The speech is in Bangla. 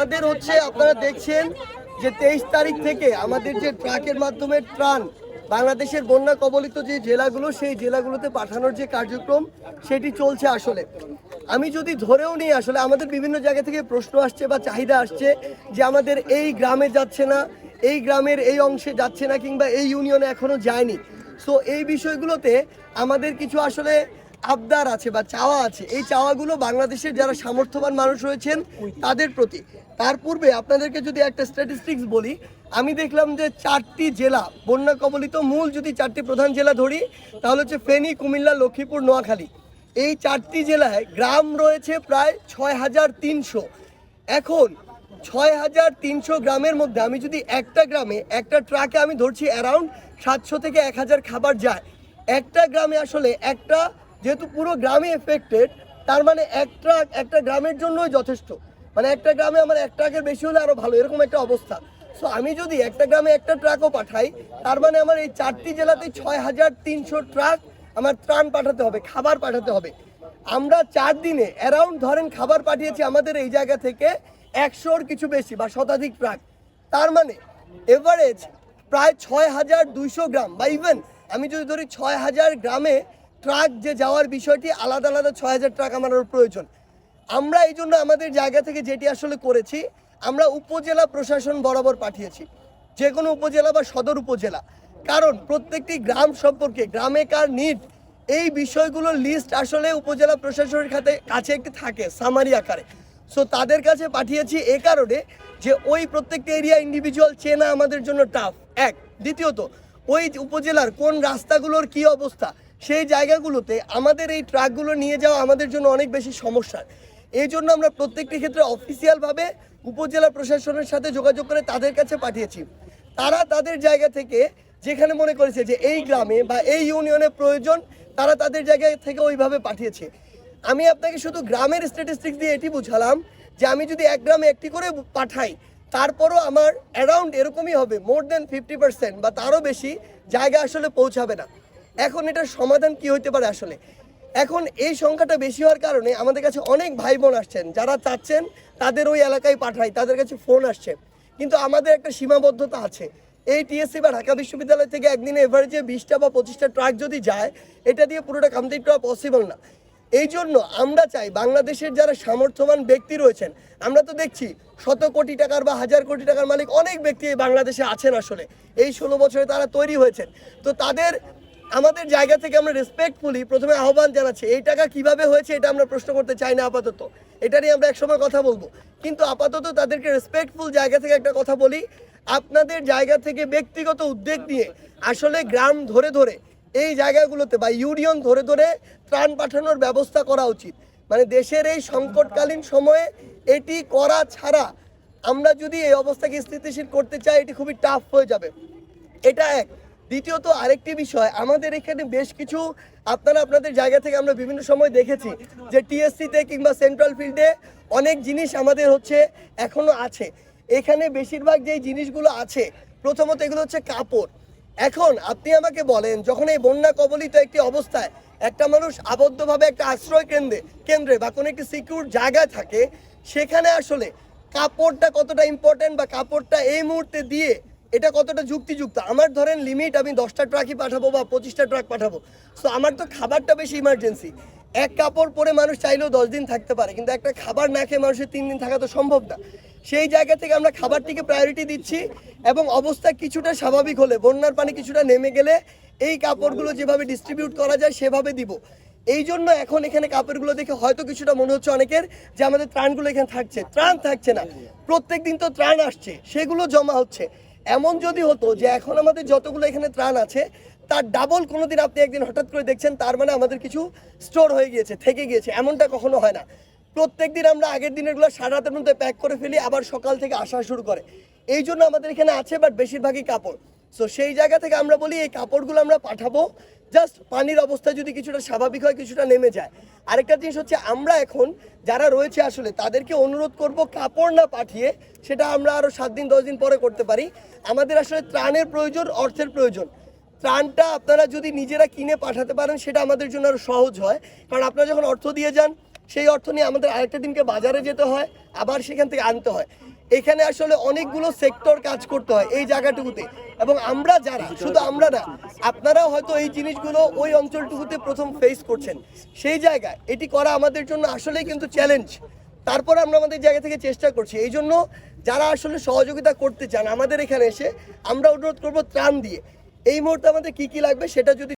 আমাদের হচ্ছে, আপনারা দেখছেন যে তেইশ তারিখ থেকে আমাদের যে ট্রাকের মাধ্যমে ত্রাণ, বাংলাদেশের বন্যা কবলিত যে জেলাগুলো, সেই জেলাগুলোতে পাঠানোর যে কার্যক্রম, সেটি চলছে আসলে। আমি যদি ধরেও নিই, আসলে আমাদের বিভিন্ন জায়গা থেকে প্রশ্ন আসছে বা চাহিদা আসছে যে আমাদের এই গ্রামে যাচ্ছে না, এই গ্রামের এই অংশে যাচ্ছে না কিংবা এই ইউনিয়নে এখনও যায়নি। সো এই বিষয়গুলোতে আমাদের কিছু আসলে আবদার আছে বা চাওয়া আছে, এই চাওয়াগুলো বাংলাদেশের যারা সামর্থ্যবান মানুষ রয়েছেন, তাদের প্রতি। তার পূর্বে আপনাদেরকে যদি একটা স্ট্যাটিস্টিক্স বলি, আমি দেখলাম যে চারটি জেলা, বন্যা কবলিত মূল যদি চারটি প্রধান জেলা ধরি, তাহলে হচ্ছে ফেনী, কুমিল্লা, লক্ষ্মীপুর, নোয়াখালী। এই চারটি জেলায় গ্রাম রয়েছে প্রায় ছয় হাজার তিনশো। এখন ছয় হাজার তিনশো গ্রামের মধ্যে আমি যদি একটা গ্রামে, একটা ট্রাকে আমি ধরছি অ্যারাউন্ড সাতশো থেকে এক হাজার খাবার যায়। একটা গ্রামে আসলে একটা যেহেতু পুরো গ্রামে এফেক্টেড তার মানে এক ট্রাক একটা গ্রামের জন্যই যথেষ্ট। মানে একটা গ্রামে আমার এক ট্রাকের বেশি হলে আরও ভালো, এরকম একটা অবস্থা। সো আমি যদি একটা গ্রামে একটা ট্রাকও পাঠাই, তার মানে আমার এই চারটি জেলাতে ছয় হাজার তিনশো ট্রাক আমার ত্রাণ পাঠাতে হবে, খাবার পাঠাতে হবে। আমরা চার দিনে অ্যারাউন্ড ধরেন খাবার পাঠিয়েছি আমাদের এই জায়গা থেকে একশোর কিছু বেশি বা শতাধিক ট্রাক তার মানে এভারেজ প্রায় ছয় হাজার দুইশো গ্রাম বা ইভেন আমি যদি ধরি ছয় হাজার গ্রামে ট্রাক যে যাওয়ার বিষয়টি আলাদা আলাদা ছয় হাজার ট্রাক আমার প্রয়োজন। আমরা এই জন্য আমাদের জায়গা থেকে যেটি আসলে করেছি, আমরা উপজেলা প্রশাসন বরাবর পাঠিয়েছি, যে কোনো উপজেলা বা সদর উপজেলা। কারণ প্রত্যেকটি গ্রাম সম্পর্কে, গ্রামে কার নিড এই বিষয়গুলোর লিস্ট আসলে উপজেলা প্রশাসনের খাতে কাছে একটি থাকে সামারি আকারে। সো তাদের কাছে পাঠিয়েছি এ কারণে যে ওই প্রত্যেকটা এরিয়া ইন্ডিভিজুয়াল চেনা আমাদের জন্য টাফ এক। দ্বিতীয়ত, ওই উপজেলার কোন রাস্তাগুলোর কি অবস্থা সেই জায়গাগুলোতে আমাদের এই ট্রাকগুলো নিয়ে যাওয়া আমাদের জন্য অনেক বেশি সমস্যা। এই জন্য আমরা প্রত্যেকটি ক্ষেত্রে অফিসিয়ালভাবে উপজেলা প্রশাসনের সাথে যোগাযোগ করে তাদের কাছে পাঠিয়েছি। তারা তাদের জায়গা থেকে যেখানে মনে করেছে যে এই গ্রামে বা এই ইউনিয়নে প্রয়োজন, তারা তাদের জায়গা থেকে ওইভাবে পাঠিয়েছে। আমি আপনাকে শুধু গ্রামের স্ট্যাটিস্টিক্স দিয়ে এটি বুঝালাম যে আমি যদি এক গ্রামে একটি করে পাঠাই, তারপরও আমার অ্যারাউন্ড এরকমই হবে মোর দেন ফিফটি পার্সেন্ট বা তারও বেশি জায়গা আসলে পৌঁছাবে না। এখন এটার সমাধান কি হতে পারে আসলে? এখন এই সংখ্যাটা বেশি হওয়ার কারণে আমাদের কাছে অনেক ভাই বোন আসছেন, যারা চাচ্ছেন তাদের ওই এলাকায় পাঠাই, তাদের কাছে ফোন আসছে। কিন্তু আমাদের একটা সীমাবদ্ধতা আছে। এই টিএসসি বা ঢাকা বিশ্ববিদ্যালয় থেকে একদিনে এভারেজে বিশটা বা পঁচিশটা ট্রাক যদি যায়, এটা দিয়ে পুরোটা কমপ্লিট করা পসিবল না। এই জন্য আমরা চাই বাংলাদেশের যারা সামর্থ্যবান ব্যক্তি রয়েছেন, আমরা তো দেখছি শত কোটি টাকার বা হাজার কোটি টাকার মালিক অনেক ব্যক্তি বাংলাদেশে আছেন আসলে। এই ষোলো বছরে তারা তৈরি হয়েছেন। তো তাদের আমাদের জায়গা থেকে আমরা রেসপেক্টফুলি প্রথমে আহ্বান জানাচ্ছি, এই টাকা কীভাবে হয়েছে এটা আমরা প্রশ্ন করতে চাই না আপাতত। এটা নিয়ে আমরা একসময় কথা বলব। কিন্তু আপাতত তাদেরকে রেসপেক্টফুল জায়গা থেকে একটা কথা বলি, আপনাদের জায়গা থেকে ব্যক্তিগত উদ্যোগ নিয়ে আসলে গ্রাম ধরে ধরে এই জায়গাগুলোতে বা ইউনিয়ন ধরে ধরে ত্রাণ পাঠানোর ব্যবস্থা করা উচিত। মানে দেশের এই সংকটকালীন সময়ে এটি করা ছাড়া আমরা যদি এই অবস্থাকে স্থিতিশীল করতে চাই, এটি খুবই টাফ হয়ে যাবে। এটা এক। দ্বিতীয়ত আরেকটি বিষয়, আমাদের এখানে বেশ কিছু, আপনারা আপনাদের জায়গা থেকে আমরা বিভিন্ন সময় দেখেছি যে টিএসসিতে কিংবা সেন্ট্রাল ফিল্ডে অনেক জিনিস আমাদের হচ্ছে এখনও আছে। এখানে বেশিরভাগ যেই জিনিসগুলো আছে, প্রথমত এগুলো হচ্ছে কাপড়। এখন আপনি আমাকে বলেন, যখন এই বন্যা কবলিত একটি অবস্থায় একটা মানুষ আবদ্ধভাবে একটা আশ্রয় কেন্দ্রে কেন্দ্রে বা কোনো একটি সিকিউর জায়গায় থাকে, সেখানে আসলে কাপড়টা কতটা ইম্পর্টেন্ট বা কাপড়টা এই মুহূর্তে দিয়ে এটা কতটা যুক্তিযুক্ত? আমার ধরেন লিমিট আমি দশটা ট্রাকই পাঠাবো বা পঁচিশটা ট্রাক পাঠাবো। সো আমার তো খাবারটা বেশি ইমার্জেন্সি এক কাপড় পরে মানুষ চাইলেও দশ দিন থাকতে পারে, কিন্তু একটা খাবার না খেয়ে মানুষের তিন দিন থাকা তো সম্ভব না। সেই জায়গা থেকে আমরা খাবারটিকে প্রায়োরিটি দিচ্ছি এবং অবস্থা কিছুটা স্বাভাবিক হলে, বন্যার পানি কিছুটা নেমে গেলে এই কাপড়গুলো যেভাবে ডিস্ট্রিবিউট করা যায়, সেভাবে দিব। এই জন্য এখন এখানে কাপড়গুলো দেখে হয়তো কিছুটা মনে হচ্ছে অনেকের যে আমাদের ত্রাণগুলো এখানে থাকছে। ত্রাণ থাকছে না। প্রত্যেক দিন তো ত্রাণ আসছে, সেগুলো জমা হচ্ছে। এমন যদি হতো যে এখন আমাদের যতগুলো এখানে ত্রাণ আছে, তার ডাবল কোনো দিন আপনি একদিন হঠাৎ করে দেখছেন, তার মানে আমাদের কিছু স্টোর হয়ে গিয়েছে, থেকে গিয়েছে, এমনটা কখনো হয় না। প্রত্যেক দিন আমরা আগের দিনেরগুলো সারা রাতের মধ্যে প্যাক করে ফেলি, আবার সকাল থেকে আসা শুরু করে। এই জন্য আমাদের এখানে আছে বাট বেশিরভাগই কাপড়। সো সেই জায়গা থেকে আমরা বলি, এই কাপড়গুলো আমরা পাঠাবো জাস্ট পানির অবস্থা যদি কিছুটা স্বাভাবিক হয়, কিছুটা নেমে যায়। আরেকটা জিনিস হচ্ছে, আমরা এখন যারা রয়েছে আসলে, তাদেরকে অনুরোধ করব কাপড় না পাঠিয়ে সেটা আমরা আরও সাত দিন, দশ দিন পরে করতে পারি। আমাদের আসলে ত্রাণের প্রয়োজন, অর্থের প্রয়োজন। ত্রাণটা আপনারা যদি নিজেরা কিনে পাঠাতে পারেন, সেটা আমাদের জন্য আরও সহজ হয়। কারণ আপনারা যখন অর্থ দিয়ে যান, সেই অর্থ নিয়ে আমাদের আরেকটা দিনকে বাজারে যেতে হয়, আবার সেখান থেকে আনতে হয়। এখানে আসলে অনেকগুলো সেক্টর কাজ করতে হয় এই জায়গাটুকুতে। এবং আমরা যারা, শুধু আমরা না, আপনারাও হয়তো এই জিনিসগুলো ওই অঞ্চলটুকুতে প্রথম ফেস করছেন। সেই জায়গায় এটি করা আমাদের জন্য আসলেই কিন্তু চ্যালেঞ্জ তারপর আমরা আমাদের জায়গা থেকে চেষ্টা করছি। এই জন্য যারা আসলে সহযোগিতা করতে চান আমাদের এখানে এসে, আমরা অনুরোধ করব ত্রাণ দিয়ে। এই মুহূর্তে আমাদের কি কি লাগবে সেটা যদি